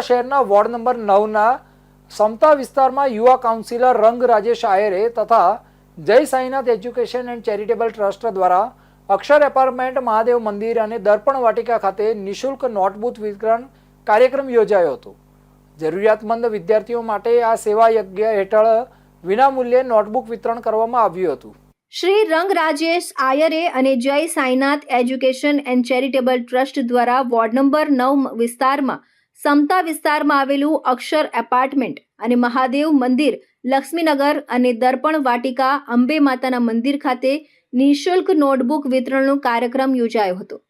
શહેરના ward number નવના સમતા વિસ્તારમાં યુવા કાઉન્સિલર રંગ રાજેશ આયરે તથા Jai Sainath education and charitable trust દ્વારા અક્ષર એપાર્ટમેન્ટ, મહાદેવ મંદિર અને દર્પણ વાટિકા ખાતે નિઃશુલ્ક નોટબુક વિતરણ કાર્યક્રમ યોજાયો હતો. જરૂરિયાતમંદ વિદ્યાર્થીઓ માટે આ સેવા યજ્ઞ હેઠળ વિનામૂલ્યે નોટબુક વિતરણ કરવામાં આવ્યું હતું. શ્રી રંગ રાજેશ આયરે અને Jai Sainath education and charitable trust દ્વારા વોર્ડ નંબર નવ વિસ્તારમાં સમતા વિસ્તારમાં આવેલું અક્ષર એપાર્ટમેન્ટ અને મહાદેવ મંદિર, લક્ષ્મીનગર અને દર્પણ વાટિકા અંબે માતાના મંદિર ખાતે નિઃશુલ્ક નોટબુક વિતરણનો કાર્યક્રમ યોજાયો હતો.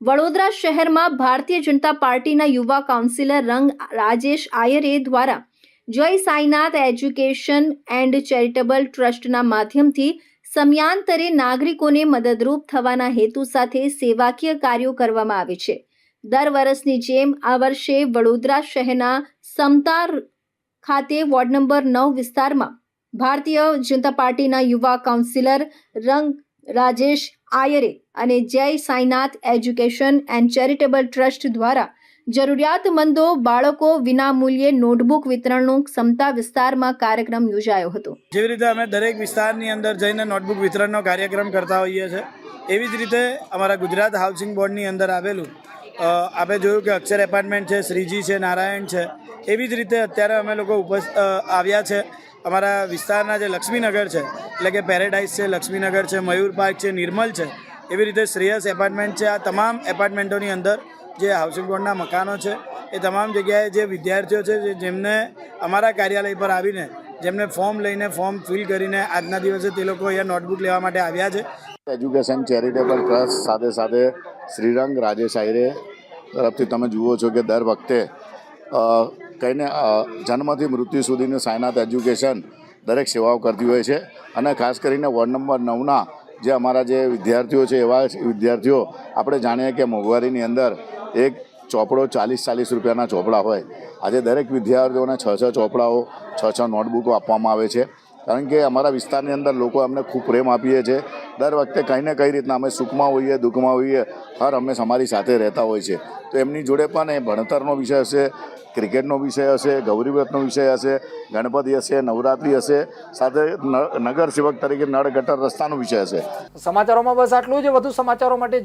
વડોદરા શહેરમાં ભારતીય જનતા પાર્ટીના યુવા કાઉન્સિલર રંગ રાજેશ આયરે દ્વારા જય સાઈનાથ એજ્યુકેશન એન્ડ ચેરિટેબલ ટ્રસ્ટના માધ્યમથી સમયાંતરે નાગરિકોને મદદરૂપ થવાના હેતુ સાથે સેવાકીય કાર્યો કરવામાં આવે છે. દર વર્ષની જેમ આ વર્ષે વડોદરા શહેરના સમતાર ખાતે વોર્ડ નંબર નવ વિસ્તારમાં ભારતીય જનતા પાર્ટીના યુવા કાઉન્સિલર રંગ રાજેશ આયરે અને Jai Sainath education and charitable trust દ્વારા જરૂરિયાતમંદો બાળકો વિનામૂલ્યે નોટબુક વિતરણનો ક્ષમતા વિસ્તારમાં કાર્યક્રમ યોજાયો હતો. જેવી રીતે અમે દરેક વિસ્તારની અંદર જઈને નોટબુક વિતરણનો કાર્યક્રમ કરતા હોઈએ છીએ એવી જ રીતે અમારા ગુજરાત હાઉસિંગ બોર્ડની અંદર આવેલું આપણે જોયું કે અક્ષર એપાર્ટમેન્ટ છે, શ્રીજી છે, નારાયણ છે. એવી જ રીતે અત્યારે અમે લોકો ઉપસ આવ્યા છે. અમારા વિસ્તારના જે લક્ષ્મીનગર છે, એટલે કે પેરેડાઇઝ છે, લક્ષ્મીનગર છે, મયુર પાર્ક છે, નિર્મલ છે, એવી રીતે શ્રેયસ એપાર્ટમેન્ટ છે. આ તમામ એપાર્ટમેન્ટોની અંદર જે હાઉસિંગ બોર્ડના મકાનો છે, એ તમામ જગ્યાએ જે વિદ્યાર્થીઓ છે જેમને અમારા કાર્યાલય પર આવીને જેમને ફોર્મ લઈને ફોર્મ ફિલ કરીને આજના દિવસે તે લોકો અહીંયા નોટબુક લેવા માટે આવ્યા છે. એજ્યુકેશન ચેરિટેબલ ટ્રસ્ટ સાથે સાથે શ્રીરંગ રાજેશ આયરે તરફથી તમે જુઓ છો કે દર વખતે કહીને જન્મથી મૃત્યુ સુધીનું સાયનાથ એજ્યુકેશન દરેક સેવાઓ કરતી હોય છે. અને ખાસ કરીને વોર્ડ નંબર નવના જે અમારા જે વિદ્યાર્થીઓ છે, એવા વિદ્યાર્થીઓ, આપણે જાણીએ કે મોંઘવારીની અંદર એક ચોપડો ચાલીસ ચાલીસ રૂપિયાના ચોપડા હોય. આજે દરેક વિદ્યાર્થીઓને છ છ ચોપડાઓ, છ છ નોટબુકો આપવામાં આવે છે. કારણ કે અમારા વિસ્તારની અંદર લોકો અમને ખૂબ પ્રેમ આપીએ છીએ દર વખતે કંઈ ને કઈ રીતના અમે સુખમાં હોઈએ, દુઃખમાં હોઈએ, હર હંમેશ અમારી સાથે રહેતા હોય છે. તો એમની જોડે પણ એ ભણતરનો વિષય હશે, ક્રિકેટનો વિષય હશે ગૌરીવ્રતનો વિષય હશે, ગણપતિ હશે, નવરાત્રિ હશે, સાથે નગર સેવક તરીકે નળ ગટર રસ્તાનો વિષય હશે. સમાચારોમાં બસ આટલું જ. વધુ સમાચારો માટે